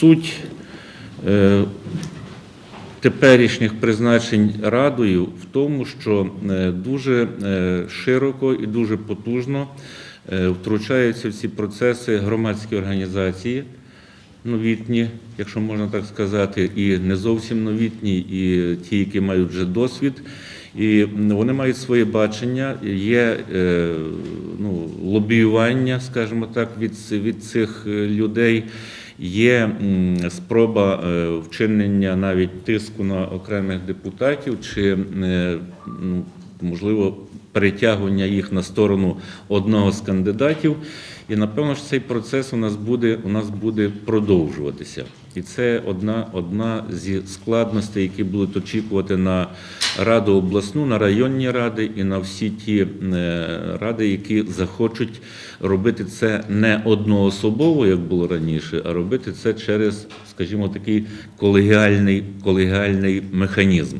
Суть е, теперішніх призначень радою в тому, що е, дуже е, широко і дуже потужно втручаються в ці процеси громадські організації, новітні, якщо можна так сказати, і не зовсім новітні, і ті, які мають вже досвід. І вони мають своє бачення, є ну, лобіювання, скажімо так, від, від цих людей. Є спроба е, вчинення навіть тиску на окремих депутатів, чи е, можливо перетягування їх на сторону одного з кандидатів. І напевно ж цей процес у нас буде, у нас буде продовжуватися. І це одна, одна зі складностей, які будуть очікувати на раду обласну, на районні ради і на всі ті е, ради, які захочуть робити це не одноособово, як було раніше, а робити це через, скажімо, такий колегіальний, колегіальний механізм.